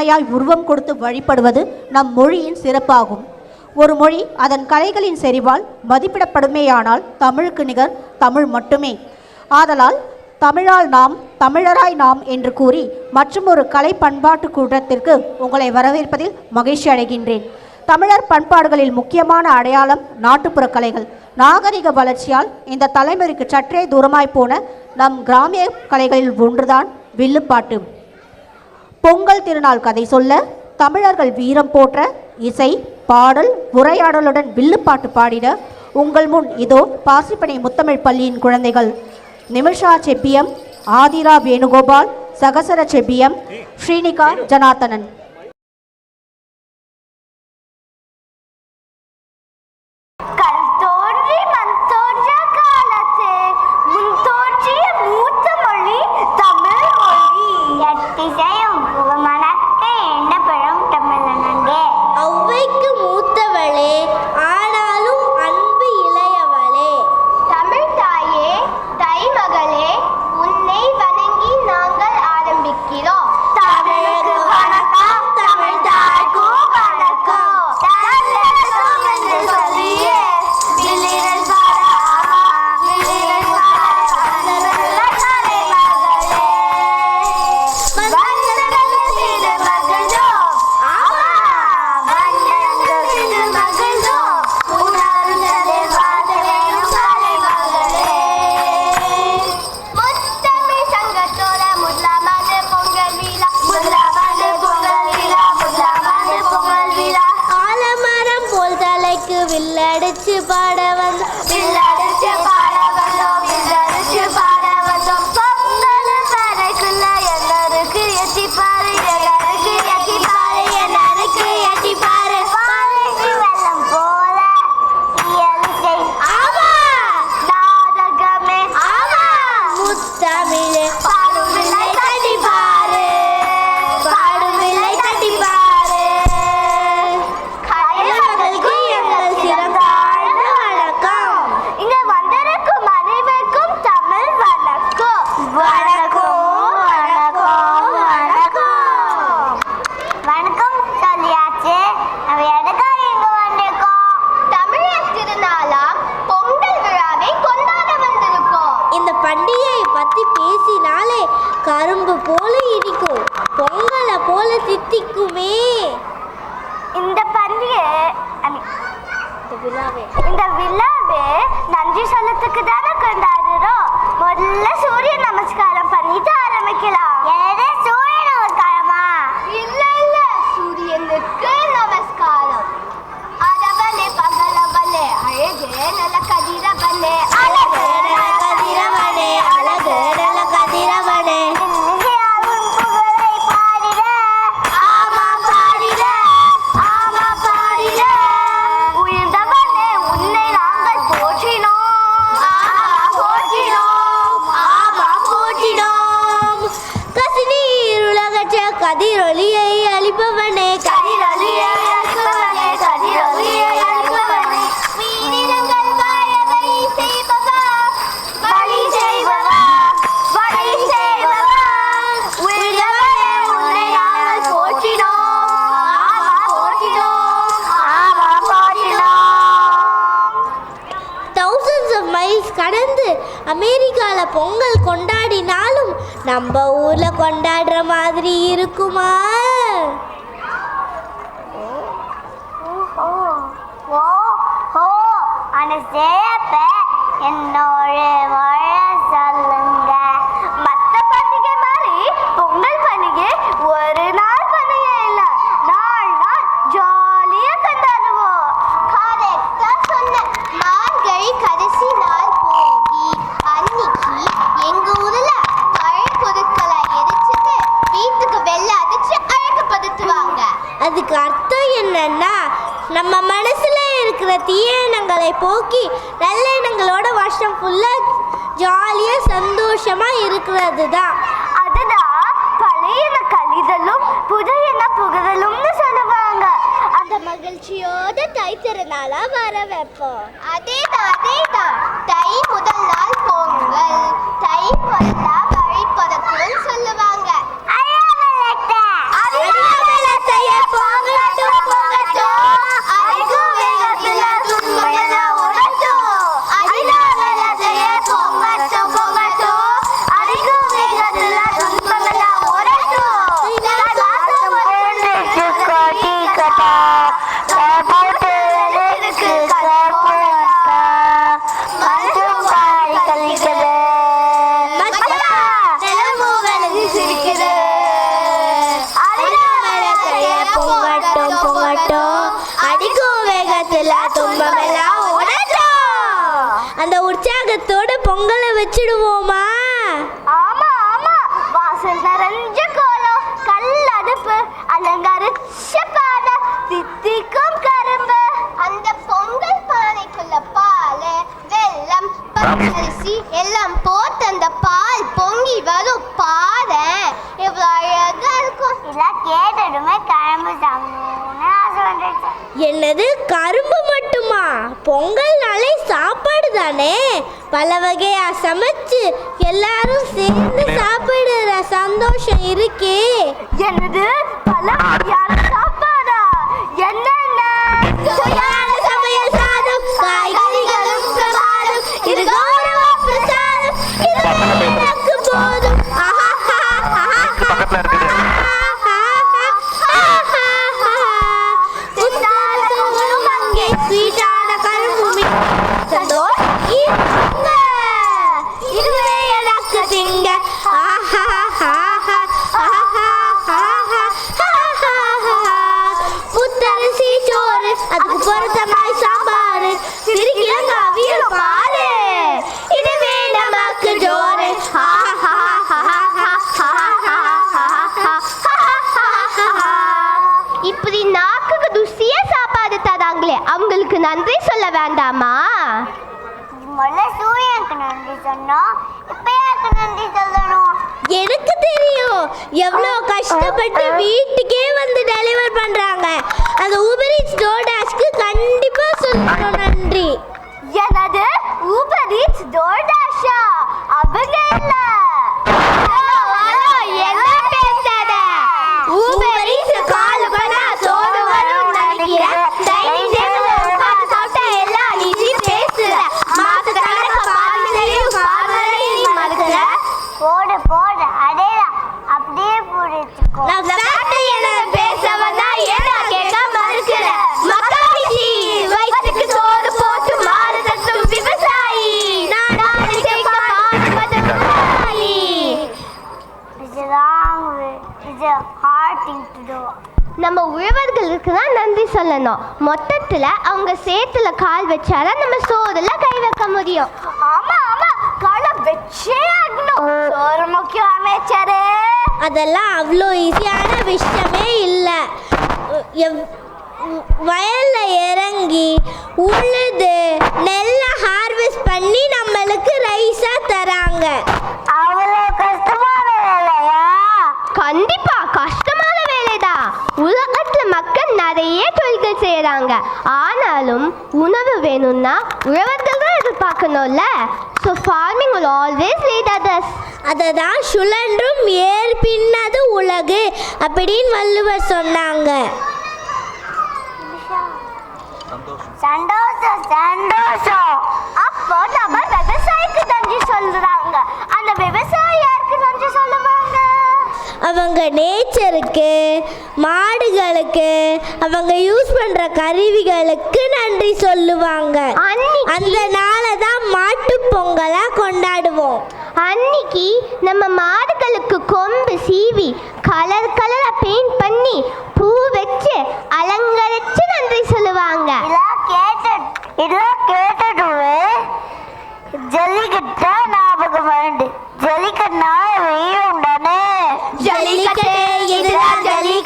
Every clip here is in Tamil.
தன்னையாய் உருவம் கொடுத்து வழிபடுவது நம் மொழியின் சிறப்பாகும். ஒரு மொழி அதன் கலைகளின் செறிவால் மதிப்பிடப்படுமேயானால் தமிழுக்கு நிகர் தமிழ் மட்டுமே. ஆதலால் தமிழால் நாம் தமிழராய் நாம் என்று கூறி மற்றும் ஒரு கலை பண்பாட்டு கூட்டத்திற்கு உங்களை வரவேற்பதில் மகிழ்ச்சி அடைகின்றேன். தமிழர் பண்பாடுகளில் முக்கியமான அடையாளம் நாட்டுப்புற கலைகள். நாகரிக வளர்ச்சியால் இந்த தலைமுறைக்கு சற்றே தூரமாய் போன நம் கிராமிய கலைகளில் ஒன்றுதான் வில்லுப்பாட்டு. பொங்கல் திருநாள் கதை சொல்ல தமிழர்கள் வீரம் போற்ற இசை பாடல் உரையாடலுடன் வில்லுப்பாட்டு பாடிட உங்கள் முன் இதோ பாசிப்பனை முத்தமிழ் பள்ளியின் குழந்தைகள். நிமிஷா செப்பியம் ஆதிரா வேணுகோபால் சகசர செப்பியம் ஸ்ரீனிகா ஜனார்த்தனன். நம்ம ஊரில் கொண்டாடுற மாதிரி இருக்குமா? ஓ ஓ அந்த சேப்ப என்னோட இருக்கிறது தான் அதுதான் பழையன கழிதலும் புதையன புகுதலும்னு சொல்லுவாங்க. அந்த மகிழ்ச்சியோட தை திருநாளா வர வைப்போம். அதேதான் அதேதான். தை முதல் நாள் பொங்கல் தை துன்பமெல்லாம் உடைச்சோம் அந்த உற்சாகத்தோட பொங்கலை வச்சிடுவோமா? ஆமா ஆமா. வாசல் நிறைஞ்ச கோலம் கல் அடுப்பு அலங்கரிச்ச பானை தித்திக்கும் கரும்பு. அந்த பொங்கல் பானைக்குள்ள பால் வெல்லம் பச்சரிசி எல்லாம் போட்டு அந்த பால் பொங்கி வரும் பாதை எவ்வளோ அழகா இருக்கும். இதெல்லாம் கேட்டதுமே கிளம்பு சாப்பிடணும்னு என்னது கரும்பு மட்டுமா? பொங்கல்னாலே சாப்பாடு தானே? பல வகையா சமைச்சு எல்லாரும் சேர்ந்து சாப்பிடுற சந்தோஷம் இருக்கே. என்னது பல வகையான சாப்பாடா? என்னென்ன? நன்றி சொல்ல வேண்டாமா? முதல்ல சூரியனுக்கு நன்றி சொன்னோம் இப்ப யாருக்கு நன்றி சொல்லணும்? எனக்கு தெரியும்? எவ்வளோ கஷ்டப்பட்டு வீட்டுக்கே வந்து டெலிவர் பண்றாங்க. அந்த ஊபர் இட்ஸ் டோடாஷ்க்கு கண்டிப்பா சொல்லணும் நன்றி. எனது Uber Eats hard thing to do நம்ம உழவர்களுக்கு தான் நன்றி சொல்லணும். மொத்தத்துல அவங்க சேத்துல கால் வச்சாதான் நம்ம சோறுல கை வைக்க முடியும். ஆமா ஆமா. காலை வச்சே ஆகணும். சோறு முக்கியம் அமைச்சரே அதெல்லாம் அவ்வளோ ஈஸியான விஷயமே இல்லை. வயல்ல இறங்கி உழுது செய்யறாங்க ஆனாலும் உணவு வேணும்னா உழவர்கள் தான் எதிர்பார்க்கணும்ல? So farming will always lead others. அதை தான் சுழன்றும் ஏர் பின்னது உலகு அப்படின்னு வள்ளுவர் சொன்னாங்க. சந்தோஷம் சந்தோஷம். அப்போ நம்ம விவசாயிக்கு நன்றி சொல்றாங்க. அந்த விவசாயி யாருக்கு நன்றி சொல்லுவாங்க. அவங்க நேச்சருக்கு மாடுகளுக்கு அவங்க யூஸ் பண்ற கருவிகளுக்கு நன்றி சொல்லுவாங்க. அந்த நாளை தான் மாட்டுப் பொங்கலா கொண்டாடுவோம். அன்னைக்கு நம்ம மாடுகளுக்கு கொம்பு சீவி கலர் கலரா பெயிண்ட் பண்ணி பூ வச்சு அலங்கரிச்சு நன்றி சொல்லுவாங்க. இதெல்லாம் கேட்டு இதெல்லாம் கேட்டதுவே ஜல்லிக்கட்டு ஞாபகம் வேண்டு ஜல்லிக்கட்டுனா வெய்யும் தானே ஜல்லிக்கட்டு, இதுதான் ஜல்லிக்கட்டு.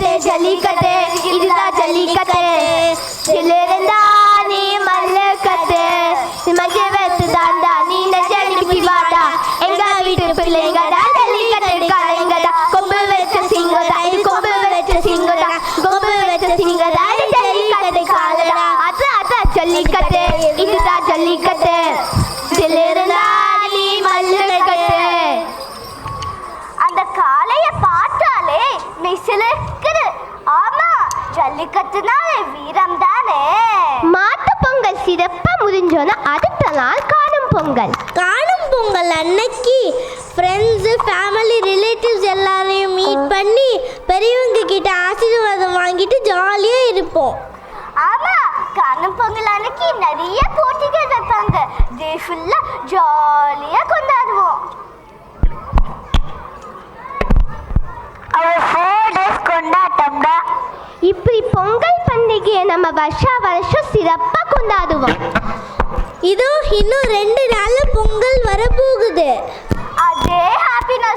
ஜல்லிக்கட்டு, ஜல்லிக்கட்டு, இதுதான் ஜல்லிக்கட்டு. சிலிருந்தா நீ மல்லுக்கட்டு. மகிழ வைத்து தாண்டா நீ நெஞ்சடிப்பி வாடா. எங்க வீட்டு பிள்ளைங்கடா ஜல்லிக்கட்டு கலைங்கடா. கொம்பு வச்ச சிங்கடா, இது கொம்பு வச்ச சிங்கடா. கொம்பு வச்ச சிங்கடா, இது ஜல்லிக்கட்டு காலடா. அது அதான் ஜல்லிக்கட்டு இதுதான் ஜல்லிக்கட்டு சிலிருந்தா நீ மல்லுக்கட்டு. அந்த காளைய பார்த்தாலே மிசிலுக்குது ஜல்லிக்கட்டுனாலே வீரம் தானே மாட்டு பொங்கல் சிறப்பா முடிஞ்சோன்னா அடுத்த நாள் காணும் பொங்கல். காணும் பொங்கல் அன்னைக்கு ஃப்ரெண்ட்ஸு ஃபேமிலி ரிலேட்டிவ்ஸ் எல்லாரையும் மீட் பண்ணி பெரியவங்க கிட்ட ஆசீர்வாதம் வாங்கிட்டு ஜாலியாக இருப்போம். ஆமா காணும் பொங்கல் அன்னைக்கு நிறைய போட்டிகள் வைப்பாங்க. டே ஃபுல்லா ஜாலியா கொண்டாடுவோம். கொண்டாட்டம்டா. இப்படி பொங்கல் பண்டிகையை நம்ம வருஷா வருஷம் சிறப்பா கொண்டாடுவோம். இதோ இன்னும் ரெண்டு நாள்ல பொங்கல் வரப்போகுது. அதே ஹாப்பினஸோட